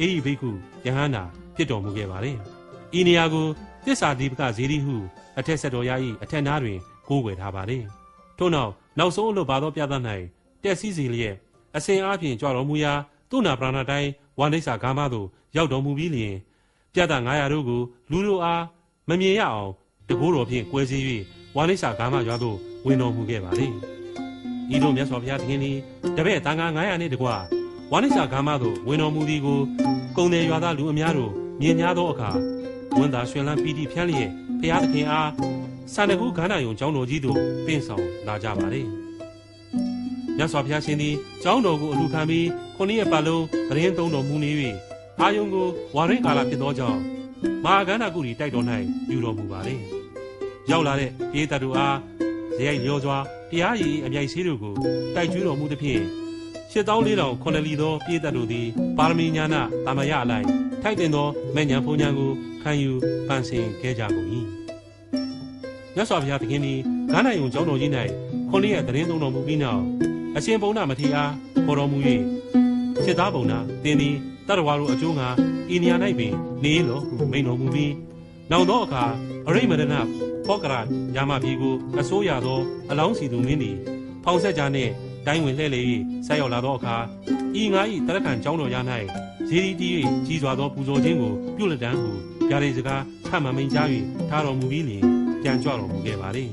အေဟိဘိက္ခုယဟန္တာဖြစ်တော်မူခဲ့ပါတယ်။ဤနေရာကိုသစ္စာဒီပကဇေဒီဟုအထက်ဆက်တော်ရ၏အထက်နားတွင်ကိုးကွယ်ထားပါတယ်။ထို့နောက်နောက်ဆုံးအလို့ပါသောပြသ၌တက်စီစီလျက်အစဉ်အားဖြင့်ကြွတော်မူရာသူနာပရဏတိုင်းဝန္ဒိဆာဂါမသို့ရောက်တော်မူပြီးလျင်ပြတ်တာ900တို့ကိုလူတို့အားမမြင်ရအောင်တကိုးတော်ဖြင့်ကွဲစည်း၍ဝါလိစာဂါမရွာသို့ဝင်တော်မူခဲ့ပါလေ။ဤတို့မြတ်စွာဘုရားသခင်သည်တပည့်တန်ခါ900နှင့်တကွ ဝါလိစာဂါမသို့ဝင်တော်မူသည်ကိုကုံတယ်ရွာသားလူအများတို့မြင်များသောအခါဝန်သာရွှင်လန်းပီတိဖြန်းလျက်ဘုရားသခင်အားစာနကူခန္ဓာယုံကျောင်းတော်ကြီးသို့ပင့်ဆောင်လာကြပါလေ။မြတ်စွာဘုရားရှင်သည်ကျောင်းတော်ကိုအလူခံပြီးခုနှစ်ရက်ပတ်လုံးသတင်းသုံးတော်မူနေ၍အာယုံကိုဝါရင်ကာလဖြစ်သောကြောင့်မဟာကန္နာကုရီတိုက်တော်၌ယူတော်မူပါလေ။ရောက်လာတဲ့အေးတတူအားဇယိုက်လျောစွာတရားရည်အမြိုက်ဆေးတို့ကိုတိုက်ကျွေးတော်မူသဖြင့် ရှစ်တောင်းလေးတောင်ခုနှစ်လီသောပြေးတတ်တို့သည်ပါရမီညာနာတာမယအလိုက်ထိုက်တင်သောမဲ့ညာဖုန်ညာကိုခံယူပန်းစင်ခဲ့ကြကုန်၏မြတ်စွာဘုရားသခင်သည်ဂန္ဓယုံကျောင်းတော်ကြီး၌ခုနှစ်ရက်သတင်းသုံးတော်မူပြီးနောက်အရှင်ဘုံနာမထေရအားခေါ်တော်မူ၍စစ်သားဘုံနာတင်းသည်တတဝါတို့အကျိုးငါဤနေရာ၌ပင်နေလောဟုမိန်တော်မူပြီးနောက်သောအခါအရိမရဏဖောကရယာမပြည်ကိုအစိုးရသောအလောင်းစီသူမင်းသည်ဖောင်ဆက်ကြနှင့် တိုင်းဝင်လှဲ့လေ၍ဆက်ရောက်လာသောအခါဤငါ၏တရခန်ကျောင်းတော်ရ၌ဇေဒီတီ၍ကြီးစွာသောပူဇော်ခြင်းကိုပြုလက်တန်းဟုဗျာဒိတ်စကားထမှန်မိန်ကြား၍ထားတော်မူပြီးလျှင်ပြန်ကြွတော်မူခဲ့ပါလေ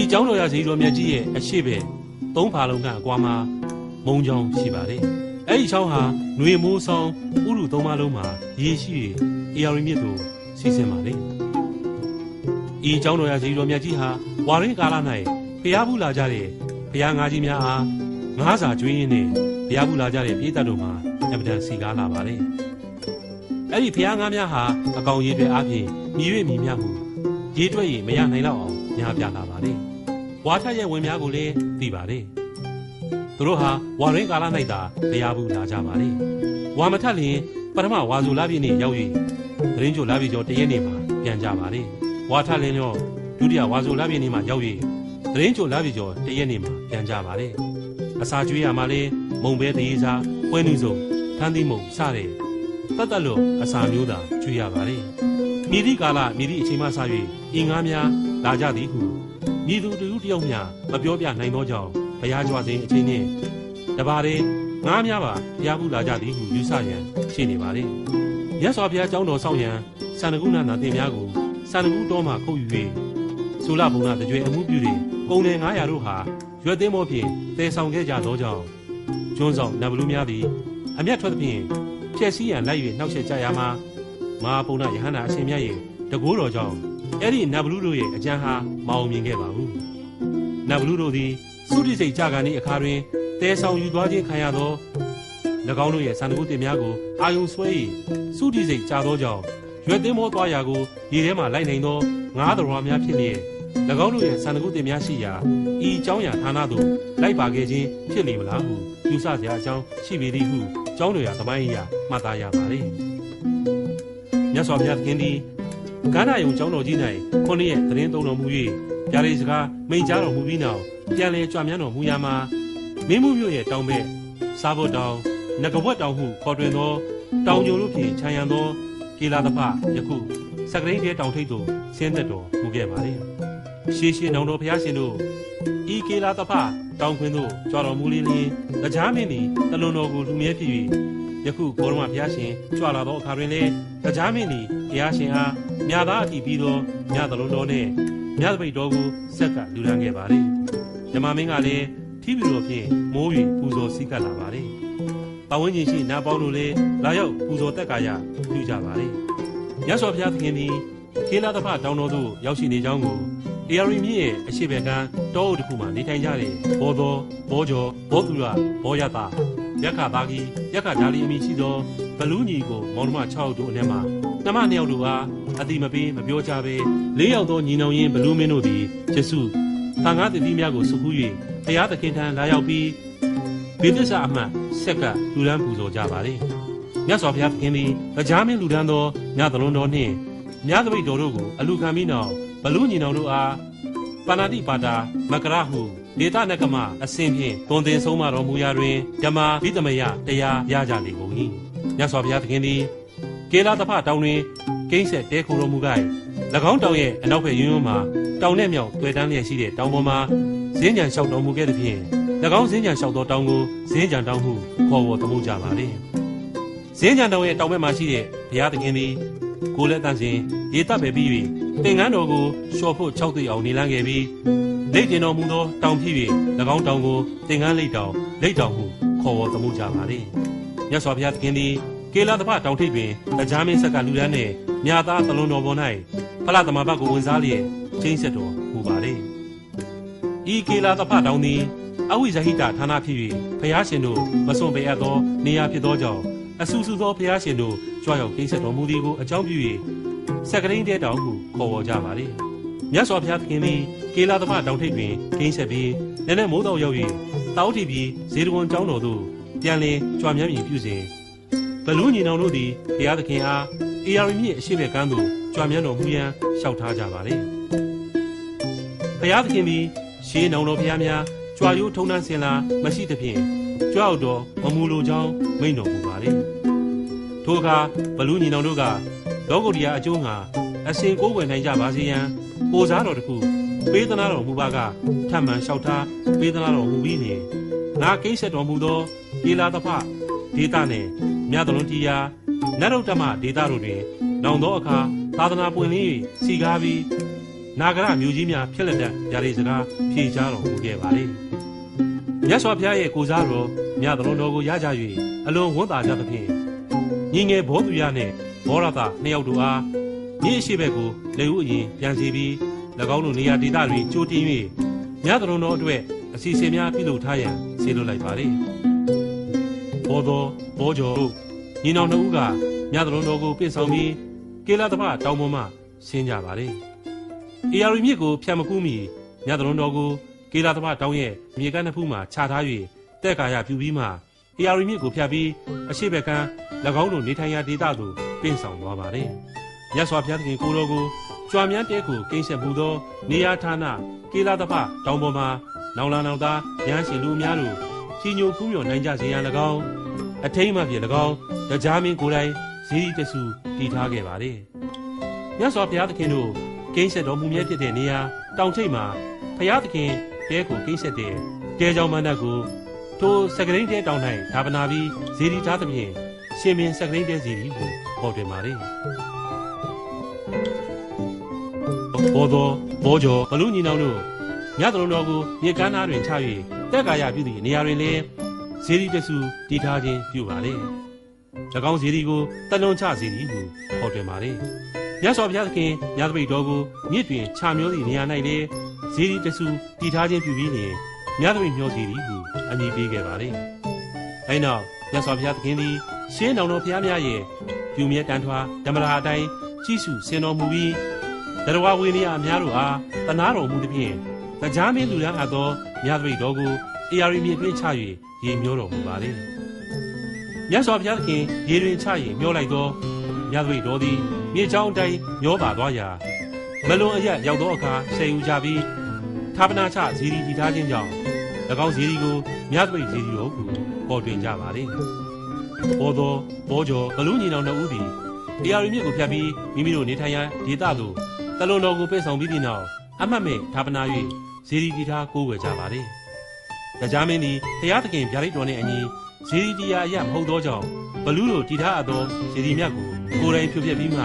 ဤကျောင်းတော်ရဇေဒီတော်မြတ်ကြီးရဲ့အရှိပဲသုံးဖာလုံးကအကွာမှာမုံချောင်းရှိပါလေအဲ့ဒီချောင်းဟာຫນွေမိုးဆောင်ဥရုသုံးပါလုံးမှာရေရှိ၍အေယာရီမြစ်သို့စီးဆင်းပါလေဤကျောင်းတော်ရဇေဒီတော်မြတ်ကြီးဟာဝါရင်းကာလ၌ဖျားဘူးလာကြတဲ့ ဖျားငါးကြီးများအားငါးစာကျွေးရင်းနဲ့ဖျားဘူးလာကြတဲ့ပြည်သက်တို့မှာအမတန်စီကားလာပါလေအဲ့ဒီဖျားငါးများဟာအကောင်ရေတွေအားဖြင့်မြည်၍မြည်မြမှုရေတွက်ရင်မရနိုင်တော့အောင်ညာပြလာပါလေဝါထက်ရဲ့ဝင်များကိုလည်းသိပါလေသူတို့ဟာဝါရင်းကာလ၌သာဖျားဘူးလာကြပါလေဝါမထက်လျင်ပထမဝါစုလာပြည့်နေ့ရောက်၍သတင်းကြိုလာပြည့်ကျော်တရက်နေ့မှာပြန်ကြပါလေဝါထလင်းရောဒုတိယဝါစုလာပြည့်နေ့မှာရောက်၍သတင်းကြိုလာပြည့်ကျော်တရက်နေ့မှာ ပြန်ကြပါလေအစာကျွေးရမှာလေမုံပဲတရေစားပွဲနုစုံထန်းသီးမုံစတဲ့တတ်တတ်လို့အစာမျိုးသာကျွေးရပါလေမိသည့်ကာလမိသည့်အချိန်မှစ၍အင်္ဂါများလာကြသည်ဟုမိသူတူတယောက်မျှမပြောပြနိုင်သောကြောင့်ဘုရားကြွစဉ်အချိန်နှင့်တပါးတဲ့ငားများပါဘုရားဘူးလာကြသည်ဟုယူဆရန်ရှိနေပါလေမြတ်စွာဘုရားကျောင်းတော်ဆောင်ရန်စန္ဒကုဏနာတင်များကိုစန္ဒကုတော်မှခုတ်ယူ၍ဆိုလဘုံနာတကြွယ်အမှုပြု၍ကုံတယ်900တို့ဟာ ရွက်သိမ်းမောဖြင့်တည်ဆောင်ခဲ့ကြသောကြောင့်ကျွန်းဆောင်နတ်ဘလူးများသည်အမျက်ထွက်သဖြင့်ဖြည့်စည်းရန်လိုက်၍နှောက်ယှက်ကြရမှာမဟာပုံနာယဟန္တာအရှင်မြတ်ရဲ့တကိုးတော်ကြောင့်အဲ့ဒီနတ်ဘလူးတို့ရဲ့အကြံဟာမအောင်မြင်ခဲ့ပါဘူးနတ်ဘလူးတို့သည်စုတိစိတ်ကြကန်ဤအခါတွင်တည်ဆောင်ယူသွားခြင်းခံရသော၎င်းတို့ရဲ့စံတကုတင်များကိုအာယုံဆွဲ၏စုတိစိတ်ကြသောကြောင့်ရွက်သိမ်းမောသွားရာကိုရေထဲမှလိုက်နိုင်သောငါးတော်များဖြစ်လျက်၎ ၎င်းတို့ရဲ့ဆန္ဒကုတင်များရှိရာဤအကြောင်းအရာဌာနသို့လိုက်ပါခဲ့ခြင်းဖြစ်လေမလားဟုယူဆစရာအကြောင်းရှိပေသည်ဟုကျောင်းတော်ရာသမိုင်းအရာမှတ်သားရပါသည်မြတ်စွာဘုရားသခင်သည်ကန္နာယုံကျောင်းတော်ကြီး၌ခုနှစ်ရက်သတင်းသုံးတော်မူ၍ဗျာဒိတ်စကားမိန့်ကြားတော်မူပြီးနောက်ပြန်လည်ကြွမြန်းတော်မူရာမှာမင်းမှုမြို့ရဲ့တောင်ဘက်စာဘုတ်တောင်ငကဘွက်တောင်ဟုခေါ်တွင်သောတောင်ကျုံတို့ဖြင့်ခြံရံသောကေလာတပယခုစကရိန်းရဲ့တောင်ထိပ်သို့ဆင်းသက်တော်မူခဲ့ပါသည် ရှေးရှင်းတောင်တော်ဘုရားရှင်တို့ဤကေလာသဖတောင်ခွင်သို့ကြွတော်မူလင်းလင်းတရားမင်းသည်တလွန်တော်ကိုလူမြဲဖြစ်၍ယခုဘောရမဘုရားရှင်ကြွလာသောအခါတွင်လည်းတရားမင်းသည်ဘုရားရှင်အားမြာသားအတီးပြီးသောမြတ်တလွန်တော်နှင့်မြတ်သပိတ်တော်ကိုဆက်ကလူလန်းခဲ့ပါလေမြမမင်းကလည်းထီးပြီးတော်ဖြင့်မိုး၍ပူဇော်စည်းကပ်လာပါလေပဝန်းကျင်ရှိနားပေါင်းတို့လည်းလာရောက်ပူဇော်တက်ကာရပြုကြပါလေမြတ်စွာဘုရားသခင်သည်ခေလာသဖတောင်းတော်သို့ရောက်ရှိနေကြောင်းကို အေရီမြစ်ရဲ့အရှိဘက်ကတောအုပ်တစ်ခုမှာနေထိုင်ကြတဲ့ဘောသောဘောကျော်ဘောသူရဘောရတာရက်ခသားကြီးရက်ခဓာလီအမိရှိသောဘလူးညီကိုမောင်နှမ6ယောက်တို့အနက်မှာနှမ2ယောက်တို့အားအတိမပေးမပြောကြဘဲ၄ယောက်သောညီနောင်ရင်းဘလူးမင်းတို့သည်ယေစုတန်ငါးတတိများကိုစုခု၍ဘုရားသခင်ထံလာရောက်ပြီးဘေသစ္စာအမှတ်ဆက်ကလူလန်းပူဇော်ကြပါလေမြတ်စွာဘုရားသခင်သည်ကြားမင်းလူဒန်းသောညသလုံးတော်နှင့်မြတ်သပိတ်တော်တို့ကိုအလူခံပြီးနောက် ဘလူးညီနောင်တို့အားပါဏာတိပါတာမကရဟုဒေသနကမအစဉ်ဖြင့်သွန်သင်ဆုံးမတော်မူရာတွင်ဓမ္မဗိသမယတရားရကြလေကုန်၏မြတ်စွာဘုရားသခင်သည်ကေလာတဖတောင်တွင်ကိမ့်ဆက်တဲခိုတော်မူကြ၏၎င်းတောင်ရဲ့အနောက်ဘက်ယွန်းယွန်းမှာတောင်နဲ့မြောက်တွေ့တန်းလျက်ရှိတဲ့တောင်ပေါ်မှာဇင်းကြံလျှောက်တော်မူခဲ့သဖြင့်၎င်းဇင်းကြံလျှောက်သောတောင်ကိုဇင်းကြံတောင်ဟုခေါ်ဝေါ်သမုတ်ကြပါလေဇင်းကြံတောင်ရဲ့တောင်ဘက်မှာရှိတဲ့ဘုရားသခင်သည်ကိုယ်လက်တန်စဉ်ရေတပ်ပဲပြီး၍သင်္ကန်းတော်ကိုလျှော်ဖို့၆သိအောင်နေလန်းခဲ့ပြီးလက်တင်တော်မူသောတောင်ဖြစ်၍၎င်းတောင်ကိုသင်္ကန်းလိတ်တောင်လိတ်တောင်ဟုခေါ်ဝေါ်သမုတ်ကြပါလေမြတ်စွာဘုရားသခင်သည်ကေလာတဖတောင်ထိပ်တွင်တရားမင်းဆက်ကလူရန်နှင့်မြာသားသလွန်တော်ပေါ်၌ဖလားသမဘတ်ကိုဝင်စားလျက်ချင်းဆက်တော်မူပါလေဤကေလာတဖတောင်သည်အဝိဇဟိတဌာနဖြစ်၍ဖျားရှင်တို့မစွန့်ပေအပ်သောနေရာဖြစ်သောကြောင့်အဆူဆူသောဖျားရှင်တို့ကြွရောက်ကိစ္စတော်မူသည်ကိုအကြောင်းပြု၍ စက်ကရင်းတဲတောင်ဟုခေါ်ဝေါ်ကြပါလေမြတ်စွာဘုရားသခင်သည်ကေလာတဖတောင်ထိပ်တွင်ကိန်းဆက်ပြီးလည်းနဲ့မိုးတော်ရောက်၍တောက်တီပြီးဇေဒဝန်ကျောင်းတော်သို့ပြန်လည်ကြွားမြန်းမြည်ပြုစဉ်ဘလူးညီနောင်တို့သည်ဘုရားသခင်အားအေယာရီမြစ်အရှိဘက်ကမ်းသို့ကြွားမြန်းတော်မူရန်လျှောက်ထားကြပါလေဘုရားသခင်သည်ရှေးနောင်တော်ဘုရားများကြွားရိုးထုံနှန်းစင်လာမရှိသဖြင့်ကြွားတော်မမူလိုကြောင်းမိန့်တော်မူပါလေထိုအခါဘလူးညီနောင်တို့က လောကုတ္တရာအကျိုးငါအစဉ်ကိုးကွယ်နိုင်ကြပါစေရန်ကိုစားတော်တခုပေးသနာတော်မူပါကထပ်မံလျှောက်ထားပေးသနာတော်မူပြီးနေငါကိစ္စတော်မူသောကေလာတဖဒေတာနှင့်မြတ်တော်တီယာနတ်ရုတ်တမဒေတာတို့တွင်နောင်သောအခါသာသနာပွင့်လင်း၍စီကားပြီးနာဂရမျိုးကြီးများဖြစ်လက်တဲ့ຢာရီစကားဖြေချတော်မူခဲ့ပါလေမြတ်စွာဘုရားရဲ့ကိုစားတော်မြတ်တော်တော်ကိုရကြ၍အလွန်ဝန်တာကြသဖြင့်ညီငယ်ဘောသူရနှင့် ဘောရတာနှစ်ယောက်တို့အားမြေရှိဘက်ကိုလေဦးအရင်ပြန်စီပြီး၎င်းတို့နေရာဒေသတွင်ကြိုတင်၍မြတ်တော်တော်အတွက်အစီအစဉ်များပြုလုပ်ထားရန်ဆေလွတ်လိုက်ပါလေဘောတော်ဘောကျော်တို့ညီနောင်တို့ကမြတ်တော်တော်ကိုပြင့်ဆောင်ပြီးကေလာသဖတောင်ပေါ်မှဆင်းကြပါလေအေယာရီမြစ်ကိုဖြတ်မကူးမီမြတ်တော်တော်ကိုကေလာသဖတောင်ရဲ့မြေကမ်းတစ်ဖူးမှာခြာထား၍တက်ကာရပြူပြီးမှအေယာရီမြစ်ကိုဖြတ်ပြီးအရှိဘက်ကမ်း၎င်းတို့နေထိုင်ရာဒေသသို့ ပြင့်ဆောင်သွားပါလေမြတ်စွာဘုရားသခင်ကိုတော်ကိုကြွာမြန်းတဲကိုကိန်းဆက်မှုသောနေရာဌာနကေလာသဖတောင်ပေါ်မှာနောင်လာနောင်သားရဟန်းရှင်လူများတို့ချီညိုဖူးမြော်နိုင်ကြစေရန်၎င်းအထိမ့်မှပြေ၎င်းတရားမင်းကိုယ်တိုင်ဇီးတဆူတည်ထားခဲ့ပါလေမြတ်စွာဘုရားသခင်တို့ကိန်းဆက်တော်မူမြဲဖြစ်တဲ့နေရာတောင်ထိပ်မှာဘုရားသခင်တဲကိုကိန်းဆက်တဲ့တဲကြောင်မန္တကိုထိုစကရိန်းတဲတောင်၌ဒါပနာပြီးဇီရီထားသဖြင့်ရှင်မင်းစကရိန်းတဲဇီရီကို ပေါ်တွင်ပါလေဘောတော်ဘောကျော်ဘလူညီနောင်တို့မြတ်တော်တော်ကိုမြေကမ်းသားတွင်ချ၍တက်ကာရပြုသည့်နေရာတွင်လည်းဇီရီတဆူတည်ထားခြင်းပြုပါလေ၎င်းဇီရီကိုတလွန်ချဇီရီကိုခေါ်တွင်ပါလေမြတ်စွာဘုရားသခင်မြတ်သပိတ်တော်ကိုမြစ်တွင်ချမျောသည့်နေရာ၌လည်းဇီရီတဆူတည်ထားခြင်းပြုပြီးလျှင်မြတ်သပိတ်မျောဇီရီကိုအမည်ပေးခဲ့ပါလေအဲနောက်မြတ်စွာဘုရားသခင်သည်ရှင်းတော်တော်ဘုရားများရဲ့ ပြုမြဲတန်ထွားဓမ္မရာအတိုင်းကြီးစုဆင်တော်မူပြီးတရဝဝေနေယအများတို့အားတနာတော်မူသည်ဖြင့်တရားမင်းလူရန်အပ်သောမြတ်သပိတ်တော်ကိုအေယာရီမြေတွင်ချ၍ရေမျောတော်မူပါလေမြတ်စွာဘုရားသခင်ရေတွင်ချ၍မျောလိုက်သောမြတ်သပိတ်တော်သည်မြေချောင်းအတိုင်းမျောပါသွားရာမလွန်အရက်ရောက်သောအခါဆယ်ယူကြပြီးဌာပနာချဇီရီတည်ထားခြင်းကြောင့်၎င်းဇီရီကိုမြတ်သပိတ်ဇီရီတော်ကိုပေါ်တွင်ကြပါလေ ဘောတော်ဘောကျော်ဘလူးညီနောင်တို့ဦးသည်တရားရီမြစ်ကိုဖြတ်ပြီးမိမိတို့နေထိုင်ရာဒေသသို့တလွန်တော်ကိုပြည့်ဆောင်ပြီးသည့်နောက်အမှတ်မဲ့ဌာပနာ၍ဇီရီတည်ထားကိုးဝယ်ကြပါလေတရားမင်းသည်တရားသခင်ဗျာဒိတ်တော်နှင့်အညီဇီရီတရားအရမဟုတ်သောကြောင့်ဘလူးတို့တည်ထားအပ်သောဇီရီမြတ်ကိုကိုယ်တိုင်ဖြုတ်ပြပြီးမှ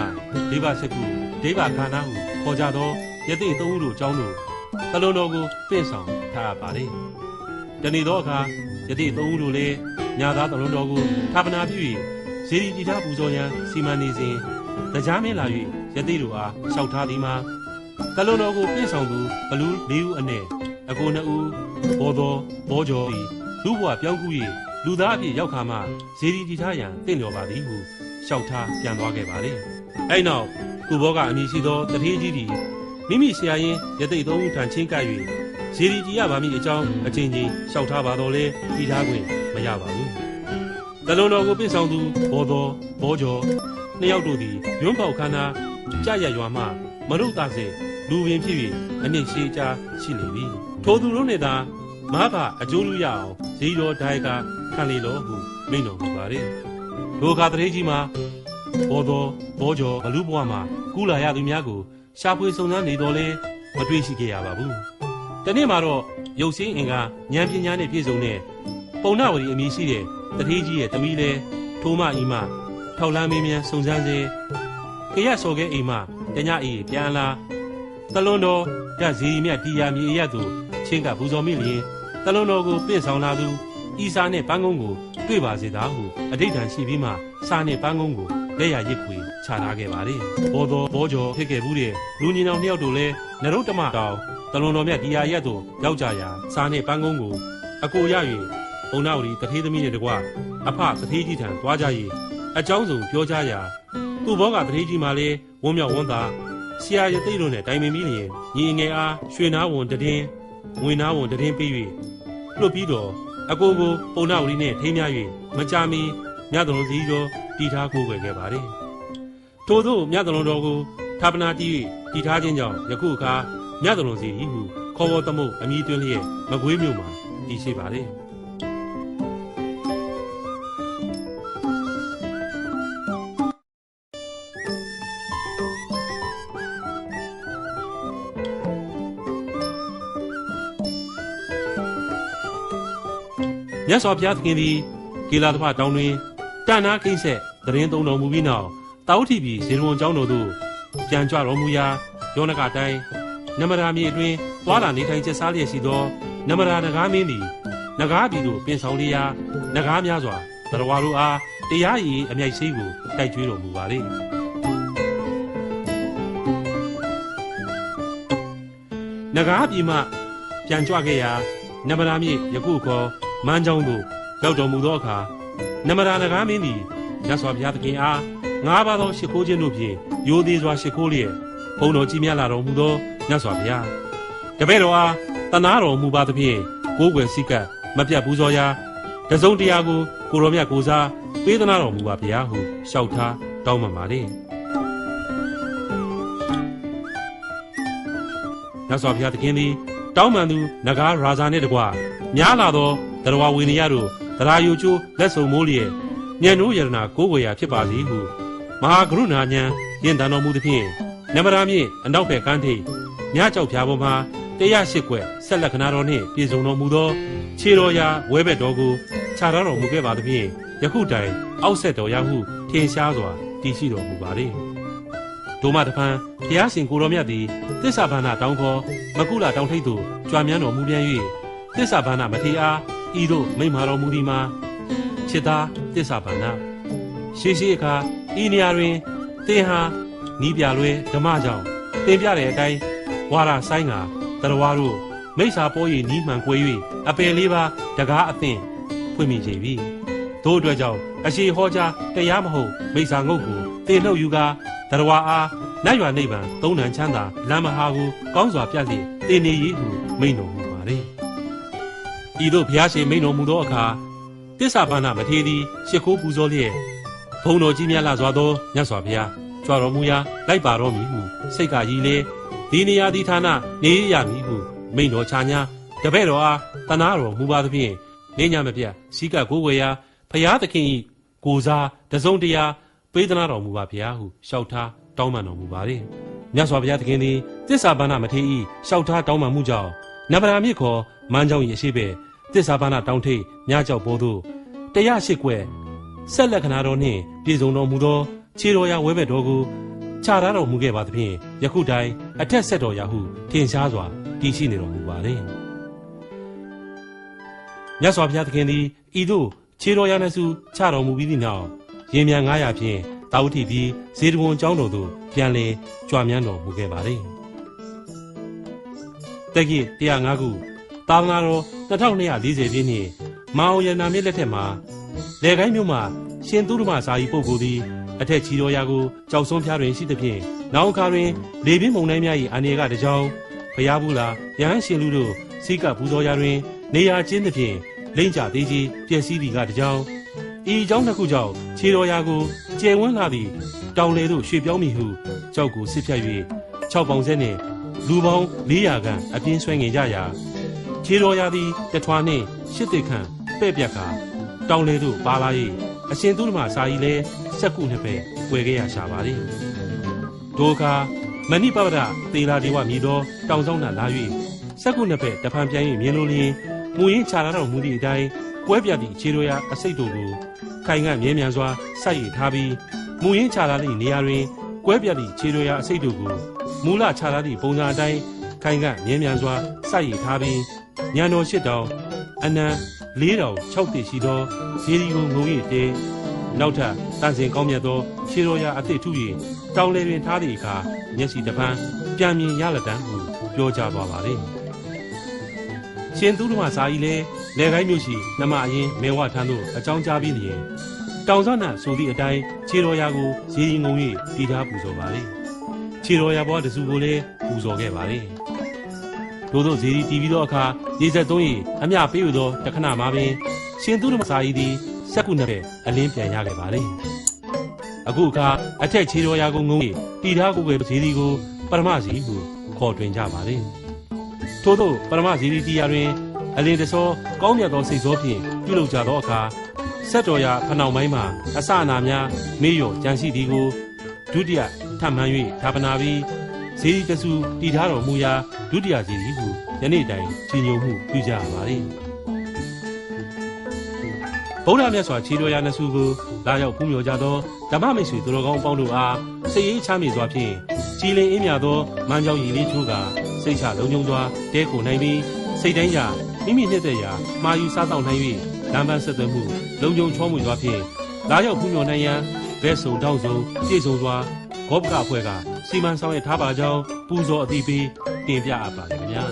ဒေဝစကုဒေဝခန္ဓာဟုခေါ်ကြသောယသိသုံးဦးတို့အကြောင်းတို့တလွန်တော်ကိုပြင့်ဆောင်ထားပါလေတနေ့သောအခါယသိသုံးဦးတို့လည်း ညာသားတလွန်တော်ကိုဌာပနာပြု၍ဇီရီတည်ထားပူဇော်ရန်စီမံနေစဉ်တရားမင်းလာ၍ယသိတို့အားလျှောက်ထားသည်မှာတလွန်တော်ကိုပြင့်ဆောင်သူဘလူးလေးဦးအနက်အကိုနှစ်ဦးဘောတော်ဘောကျော်သည်လူဘဝပြောင်းကူး၍လူသားအဖြစ်ရောက်ခါမှဇေဒီတီထားရန်တင့်တော်ပါသည်ဟုလျှောက်ထားပြန်သွားခဲ့ပါလေအဲ့နောက်သူဘောကအမည်ရှိသောတထေးကြီးသည်မိမိဆရာရင်ရသိသုံးဦးထံချင်းကပ်၍ ဇေဒီတီရပါမည်အကြောင်းအချင်းချင်းလျှောက်ထားပါတော့လေတီထားခွင့်မရပါဘူးတလွန်တော်ကိုပြင့်ဆောင်သူဘောတော်ဘောကျော်နှစ်ယောက်တို့သည်ရွံ့ပေါက်ခန္ဓာကြရရွာမှမရုတာစေလူပင်ဖြစ်၍အနည်းရှိချာရှိနေပြီထိုသူတို့နှင့်သာမဟာအကျိုးလူရအောင်ဇီတော်ဒိုင်ကခံလေလို့ဟုမိန့်တော်မူပါတယ်ဒိုခါတရေကြီးမှာဘောတော်ဘောကျော်ဘလူဘွားမှာကူလာရသူများကိုရှာဖွေစုံစမ်းနေတော်လဲမတွေ့ရှိခဲ့ရပါဘူး တနေ့မှာတော့ရုပ်စင်းအင်ကဉာဏ်ပညာနဲ့ပြည့်စုံတဲ့ပုံနာဝရီအမည်ရှိတဲ့တထေးကြီးရဲ့တမီးလဲထိုးမအီမထောက်လန်းမင်းမြန်စုံစမ်းစေခရဆော်ခဲအိမ်မတညအေးပြန်လာတလွန်တော်ကဇီရီမြတ်တီယာမြေအရက်သူချင်းကဘူဇော်မိလျင်တလွန်တော်ကိုပြင့်ဆောင်လာသူဤစာနဲ့ပန်းကုန်းကိုတွေ့ပါစေသာဟုအဋိဌံရှိပြီးမှစာနဲ့ပန်းကုန်းကို လက်ရရစ်ခွေချထားခဲ့ပါတယ်ဘောတော်ဘောကျော်ဖြစ်ခဲ့ဘူးတဲ့လူညီနောင်နှစ်ယောက်တို့လည်းနရုတ်တမတောင်တလွန်တော်မြတ်တီယာရက်တို့ရောက်ကြရာစာနဲ့ပန်းကုန်းကိုအကိုရ၍ဘုံနာဝရီတထေးသမီးနဲ့တကွအဖတထေးကြီးထံသွားကြ၍အကြောင်းစုံပြောကြရာသူ့ဘောကတထေးကြီးမှလည်းဝန်းမြောက်ဝန်းသာဆရာရသိတို့နဲ့တိုင်ပင်ပြီးလျင်ညီငယ်အားရွှေနာဝန်တည်င်းငွေနာဝန်တည်င်းပေး၍လွတ်ပြီးတော့အကိုကိုပုံနာဝရီနဲ့ထိမ်းများ၍မကြမီမြတ်တော်စီတော် တည်ထားကိုယ်ွယ်ခဲ့ပါတယ်ထို့သောမြတ်တော်တော်ကိုဌာပနာတည်၍တည်ထားခြင်းကြောင့်ယခုအခါမြတ်တော်စီဟုခေါ်ဝေါ်သမုတ်အမိတွင်းလျက်မကွေးမြို့မှာတည်ရှိပါတယ်မြတ်စွာဘုရားသခင်သည်ကေလာသဖတောင်းတွင် တဏ္ဍာခိမ့်ဆက်သတင်းသုံးတော်မူပြီးနောက်တာဝတိပြည်ဇေရဝန်ကျောင်းတော်သို့ပြန်ကြွတော်မူရာယောနကတိုင်းနမရာမြေအတွင်းသွာလာနေထိုင်ချက်စားလျက်ရှိသော နမရာနဂါမင်းသည်နဂါပြည်သို့ပြင်ဆောင်လျာနဂါများစွာတရဝါတို့အားတရားရည်အမြိုက်ဆေးကိုတိုက်ကျွေးတော်မူပါလေနဂါပြည်မှပြန်ကြွခဲ့ရာနမရာမြေယခုခေါ်မန်းချောင်းသို့ရောက်တော်မူသောအခါ နမရာနဂါမင်းသည်မြတ်စွာဘုရားသခင်အားငါးပါးသောရှ िख ိုးခြင်းတို့ဖြင့်ရိုသေစွာရှ िख ိုးလျက်ဘုံတော်ကြီးမြတ်လာတော်မူသောမြတ်စွာဘုရားတပည့်တော်အားတနာတော်မူပါသဖြင့်ကိုးကွယ်စိတ်ကပ်မပြတ်ဘူးသောရာတစုံတရာကိုကိုရောမြတ်ကိုစားပေးသနာတော်မူပါဗျာဟုလျှောက်ထားတောင်းပန်ပါလေမြတ်စွာဘုရားသခင်သည် တောင်းပန်သူနဂါရာဇာနှင့်တကွများလာသောတရဝဝေနရတို့ တရာယုကျိုးလက်စုံမိုးလျက်ညံတို့ယရနာကိုးကွယ်ရာဖြစ်ပါစေဟုမဟာကရုဏာဉာဏ်ယင်တန်တော်မူသဖြင့်နမရာမြင့်အနောက်ဘက်ကန်းထိပ်မြကြောက်ဖြာပေါ်မှာတရားရှိကွက်ဆက်လက်ခနာတော်နှင့်ပြည်စုံတော်မူသောခြေတော်ရာဝဲဘက်တော်ကိုခြာထားတော်မူခဲ့ပါသဖြင့်ယခုတိုင်အောက်ဆက်တော်ရဟုထင်ရှားစွာတည်ရှိတော်မူပါလေဒိုမတဖန်ဘုရားရှင်ကိုတော်မြတ်သည်သစ္စာဘာနာတောင်းခေါ်မကုလာတောင်ထိပ်သို့ကြွားမြန်းတော်မူပြန်၍သစ္စာဘာနာမထေအား ဤသို့မိန့်မာတော်မူသည်မှာချစ်သားသစ္စာဘာနာရှိရှိအခါဤနေရာတွင်သင်ဟာနီးပြလွဲဓမ္မကြောင့်သင်ပြတဲ့အတိုင်းဝါရဆိုင်ကတရဝါတို့မိစ္ဆာပေါ်ရည်နီးမှန်ကွေ၍အပယ်လေးပါတကားအသင်ဖွင့်မိကြပြီတို့အတွက်ကြောင့်အရှိဟောကြားတရားမဟုတ်မိစ္ဆာငုတ်ကိုသင်နှုတ်ယူကာတရဝါအားနတ်ရွာနိဗ္ဗာန်သုံးနံချမ်းသာလမ်းမဟာကိုကောင်းစွာပြည့်လျက်သင်နေရည်ဟုမိန့်တော်မူပါလေ ဤသို့ဘုရားရှင်မိန့်တော်မူသောအခါတစ္ဆာဘာနာမထေရသည်ရှ िख ိုးပူဇော်လျက်ဘုံတော်ကြီးမြတ်လာစွာသောမြတ်စွာဘုရားကြွတော်မူရာလိုက်ပါတော်မူဟုစိတ်ကကြီးလေဒီနေရာဒီဌာနနေရမည်ဟုမိန့်တော်ချာညာတပည့်တော်အားတနာတော်မူပါသဖြင့်နေညမပြတ်စီကကိုးဝေရာဘုရားသခင်၏ကိုစားတစုံတရာပေးသနာတော်မူပါဗျာဟုလျှောက်ထားတောင်းပန်တော်မူပါလေမြတ်စွာဘုရားသခင်သည်တစ္ဆာဘာနာမထေရ၏လျှောက်ထားတောင်းပန်မှုကြောင့်နဗရာမြစ်ခေါ်မန်းကြောင့်၏အရှိပဲ တစ္ဆာဘာနာတောင်းထိတ်မြကြောက်ဘောသို့တရားရှိကွယ်ဆက်လက်ခနာတော်နှင့်ပြည်စုံတော်မူသောခြေတော်ရာဝဲဘက်တော်ကိုခြာထားတော်မူခဲ့ပါသဖြင့်ယခုတိုင်အထက်ဆက်တော်ရာဟုထင်ရှားစွာတည်ရှိနေတော်မူပါလေမြတ်စွာဘုရားသခင်သည်ဤသို့ခြေတော်ရာနှစုချတော်မူပြီးသည့်နောက်ရင်မြန်900ဖြင့်တာဝတိပြည်ဇေဒဝန်ကျောင်းတော်သို့ပြန်လည်ကြွမြန်းတော်မူခဲ့ပါလေတက်ကြီး105ခု တာဝနာတော်2240ပြည့်နှစ်မအောင်ရနာမြစ်လက်ထက်မှာလေကိုင်းမြို့မှာရှင်သူရမစာကြီးပုဂ္ဂိုလ်သည်အထက်ချီတော်ရာကိုကြောက်ဆုံးဖျားတွင်ရှိသဖြင့်နောက်အခါတွင်လေပြင်းမုန်တိုင်းများ၏အန္တရာယ်ကတကြောင်ဘုရားဘူးလားရဟန်းရှင်လူတို့စိကပူဇော်ရာတွင် နေရာချင်းသဖြင့်လိမ့်ကြသေးကြီးပျက်စီးသည်ကတကြောင်ဤအကြောင်းတစ်ခုကြောင့်ခြေတော်ရာကိုကျယ်ဝန်းလာသည့်တောင်လေသို့ရွှေ့ပြောင်းမိဟုကြောက်ကိုစစ်ဖြတ်၍6ပေါင်စက်နှင့်လူပေါင်း400ခန့်အပြင်းဆွဲငင်ကြရာ ခြေတော်ရာသည်တထွာနှင့်ရှစ်သိခန့်ပဲ့ပြက်ကတောင်လေသို့ပါလာ၏အရှင်သူဓမ္မစာကြီးလည်းစက်ကုနှစ်ပဲဝယ်ခဲ့ရရှာပါသည်ဒိုအခါမဏိပဝရသေလာဒေဝမြည်သောတောင်ဆောင်၌လာ၍စက်ကုနှစ်ပဲတဖန်ပြန်၍မြင်လိုလျင်မူရင်းချလာတော်မူသည့်အတိုင်းပွဲပြသည့်ခြေတော်ရာအစိတ်တို့ကိုခိုင်ကမြဲမြံစွာစိုက်ရထားပြီးမူရင်းချလာသည့်နေရာတွင်ကွဲပြသည့်ခြေတော်ရာအစိတ်တို့ကိုမူလချလာသည့်ပုံစံအတိုင်းခိုင်ကမြဲမြံစွာစိုက်ရထားပြီး ညံတော်ရှိတောင်အနံ၄တောင်၆တိရှိသောဇေဒီကိုငုံရည်တဲနောက်ထပ်တန်စင်ကောင်းမြတ်သောခြေတော်ရာအသစ်ထု၍တောင်လေတွင်ထားသည့်အခါမျက်စိတစ်ပန်းပြန်မြင်ရလက်တန်းဟုပြောကြသွားပါလေရှင်သူတော်စာကြီးလည်းလေကိုင်းမြို့ရှိနမအရင်မေဝထန်းသို့အကြောင်းကြားပြီးလျင်တောင်စနဆိုသည့်အတိုင်းခြေတော်ရာကိုဇေဒီငုံ၍တည်ထားပူဇော်ပါလေခြေတော်ရာဘွားတစုကိုလည်းပူဇော်ခဲ့ပါလေ တို့တို့ဇေဒီတည်ပြီးသောအခါရေဆက်သုံး၏အမျှပေးယူသောတခဏမှာပင်ရှင်သူတော်စာကြီးသည်စက်ကုနှစ်ပဲအလင်းပြန်ရခဲ့ပါလေအခုအခါအထက်ခြေတော်ရာကိုငုံ၍တည်ထားကိုယ်ပဲဇေဒီကိုပရမဇီဟုခေါ်တွင်ကြပါလေထို့သောပရမဇီဒီတရားတွင် အလင်းတစောကောင်းမြတ်သောစိတ်စောဖြင့်ပြုလုပ်ကြသောအခါဆက်တော်ရာဖနှောင်ပိုင်းမှာအစအနာများမေးလျော်ကြံစီသည်ကိုဒုတိယထပ်မံ၍ဌာပနာပြီးဇေဒီတဆူတည်ထားတော်မူရာ ဒုတိယဇေဒီဟုယနေ့တိုင်ကြီးညိုမှုပြုကြရပါသည်ဗုဒ္ဓမြတ်စွာခြေတော်ရာနှစုကိုလာရောက်ပူးမြော်ကြသောဓမ္မမိတ်ဆွေသူတော်ကောင်းအပေါင်းတို့အားစိတ်ရေးချမ်းမြေစွာဖြင့်ကြည်လင်အင်းမြသောမန်းကြောင်ရည်လေးချိုးကစိတ်ချလုံခြုံစွာတဲကိုနိုင်ပြီးစိတ်တိုင်းရာမိမိနှစ်သက်ရာမှာယူစားတောက်နိုင်၍လမ်းပန်းဆက်သွယ်မှုလုံခြုံချောမွေသွားဖြင့်လာရောက်ဖူးမြော်နိုင်ရန်ဘဲဆုံတောက်ဆုံပြည့်စုံစွာဂောပကအဖွဲ့ကစီမံဆောင်ရွက်ထားပါကြောင်းပူဇော်အသိပေး တင်ပြအပ်ပါတယ်ခင်ဗျာ